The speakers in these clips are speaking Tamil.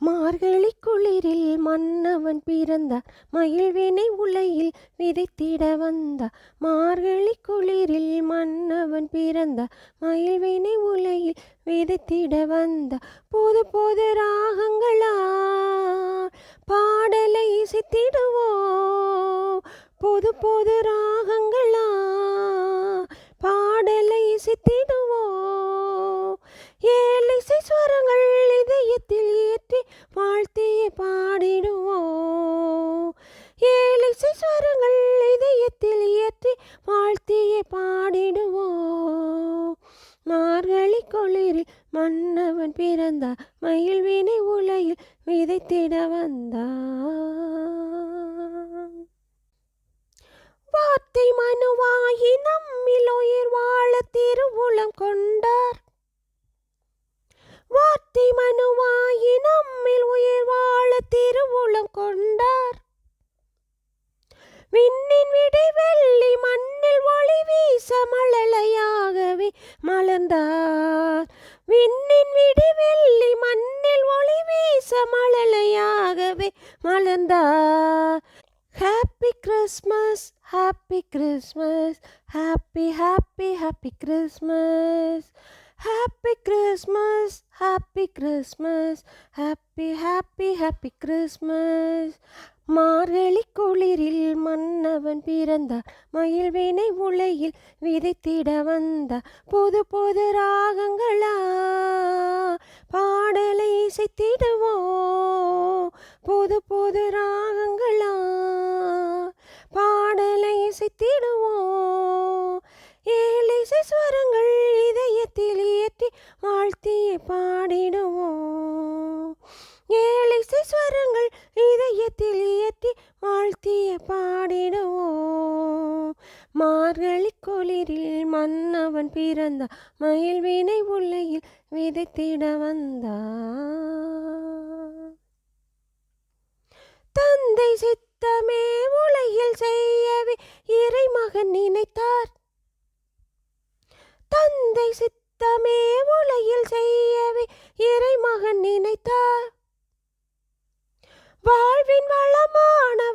மார்கழி குளிரில் மன்னவன் பிறந்தார் மயில்வினை உலையில் விதைத்திட வந்தார் மார்கழி குளிரில் மன்னவன் பிறந்தார் மயில்வினை உலையில் விதைத்திட வந்தார் போது போது ராகங்களா பாடலை இசைத்திடுவோ போது போது ராகங்களா பாடலை இசைத்திடுவோ ஏழு இசை ஸ்வரங்கள் இதயத்தில் ஏற்றி வாழ்த்திய பாடிடுவோம் ஏழு ஸ்வரங்கள் இதயத்தில் இயற்றி வாழ்த்தியே பாடிடுவோம் மார்கழி குளிரில் மன்னவன் பிறந்தார். மயில் வீணை உலையில் விதைத்திட வந்தான் விண்ணின் விடை வெள்ளி மண்ணில் ஒளி வீச மழலையாகவே மலர்ந்தார். விண்ணின் விடை வெள்ளி மண்ணில் ஒளி வீச மழலையாகவே மலர்ந்தார். Happy Christmas happy Christmas happy happy happy Christmas happy Christmas happy Christmas happy happy happy Christmas மார்கழி குளிரில் மன்னவன் பிறந்தார் மயில்வினை உலையில் விதைத்திட வந்தார் புது புது ராகங்களா பாடலை இசைத்திடுவோம். புது புது ராகங்களா பாடலை இசைத்திடுவோம். ஏழை ஸ்வரங்கள் இதயத்தில் ஏற்றி வாழ்த்திய பாடிடுவோம். ஏழை ஸ்வரங்கள் இதயத்தில் ஏற்றி வாழ்த்திய பாடிடுவோம் மார்கழி குளிரில் மன்னவன் பிறந்த மயில் வீணை உலையில் விதைத்திட வந்தா தந்தை சித்தமே உலகில் செய்யவே இறைமகன் நினைத்தார் தந்தை சித்தமே உலகில் செய்யவே இறைமகன் நினைத்தார் வாழ்வின் வளமான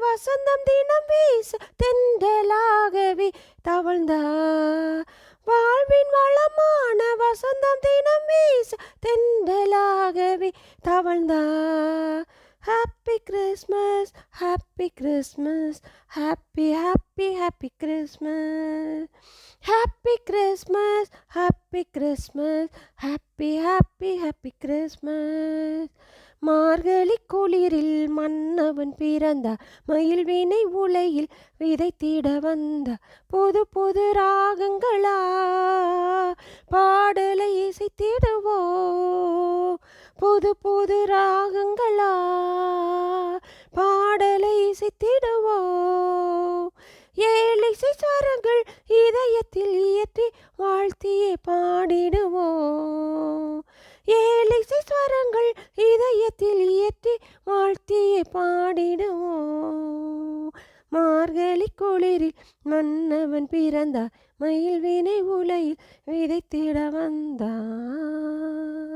வசந்தம் தினம் வீச தென்றலாகவே தவழ்ந்தார் வாழ்வின் வளமான வசந்தம் தினம் வீச தென்றலாகவே தவழ்ந்தார் happy Christmas happy Christmas happy happy happy Christmas happy Christmas happy Christmas happy happy happy Christmas மார்கழி குளிரில் மன்னவன் பிறந்தார் மயில் வினை உலையில் விதைத்திட வந்த புது புது ராகங்களா பாடலை இசைத்திடுவோ புது புது ராகங்களா பாடலை இசைத்திடுவோ. ஏழு இசை ஸ்வரங்கள் இதயத்தில் இயற்றி வாழ்த்தியே பாடிடு ஏழு இசை ஸ்வரங்கள் இதயத்தில் இயற்றி வாழ்த்தியே பாடிடுவோம் மார்கழி குளிரில் மன்னவன் பிறந்தார். மயில் வீணை உலையில் விதைத்திட வந்தான்